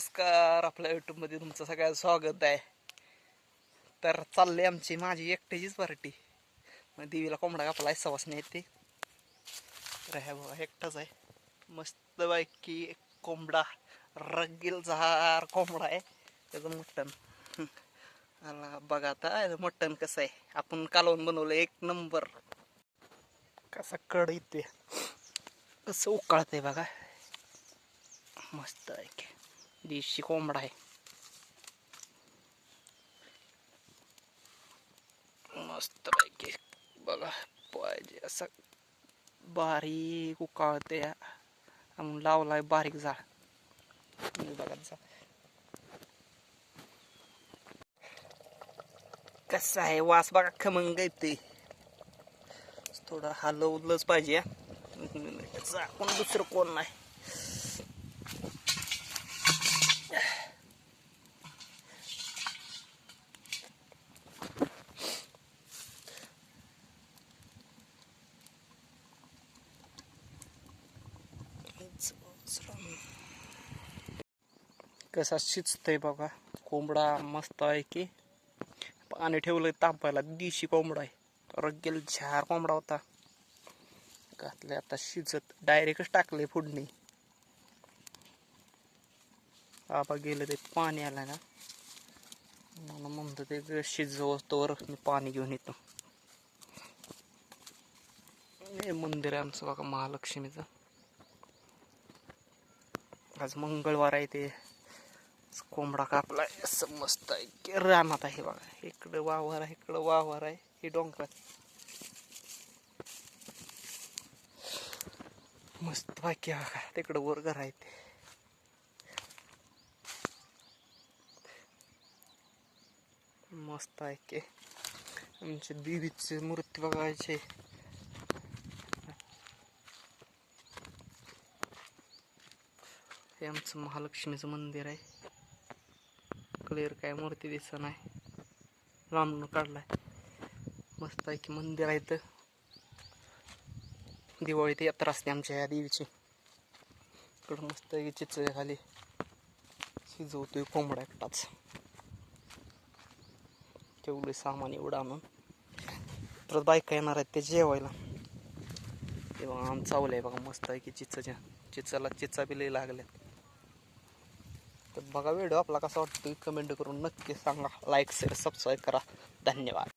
नमस्कार आपल्या यूट्यूबमध्ये तुमचं सगळ्यांचं स्वागत आहे. तर चालली आमची माझी एकट्याचीच पार्टी मग देवीला कोंबडा कापला सवासने येते तर ह्या बघा एकटाच आहे. मस्त बायकी एक कोंबडा रगील झार कोंबडा आहे. त्याचं मटण. आला बघा आता याचं मटण कसं आहे. आपण कालवून बनवलं एक नंबर. कसा कड येते कसं उकाळतंय बघा. मस्त आहे की देशी कोंबडा आहे. मस्त पैकी बघा पाहिजे असं बारीक उकाळते म्हणून लावलाय बारीक झाड हे बघा जा. कसं आहे वास बघा खमंग येते थोडं हलवलंच पाहिजे हा. दुसरं कोण नाही. कसा शिजतंय बघा. कोंबडा मस्त आहे की. पाणी ठेवलंय तापायला दिशी कोंबडा आहे. रगेल झार कोंबडा होता. घातले आता शिजत. डायरेक्टच टाकले फोडणी. आबा गेलं ते पाणी आलं ना. मला म्हणतो ते शिजवतोवर मी पाणी घेऊन येतो. हे मंदिर आहे आमचं बघा महालक्ष्मीचं. आज मंगळवार आहे ते. कोंबडा कापलाय. असं मस्त आहे. रानात आहे बघा. इकडं वावर आहे इकडं वावर आहे. हे डोंगरात मस्त बाकी बघा. तिकडं वर घर आहे ते. मस्त आहे की. आमच्या देवीची मूर्ती बघायची. हे आमचं महालक्ष्मीचं मंदिर आहे. क्लिअर काय मूर्ती दिसत नाही. लांबून काढलाय. मस्त आहे की मंदिर आहे तर दिवाळीत यात्रा असते आमच्या या देवीची. इकडं मस्त आहे की चिच खाली. शिजवतोय कोंबडा एकटाच. तेवढे सामान एवढं आणून. परत बायका येणार आहेत ते जेवायला. तेव्हा आम चावलं आहे बघा मस्त आहे की चिचच्या. चिचाला चिचा बी लई लागल्यात. तर बघा व्हिडिओ आपला कसा वाटतो कमेंट करून नक्की सांगा. लाईक शेअर सबस्क्राईब करा. धन्यवाद.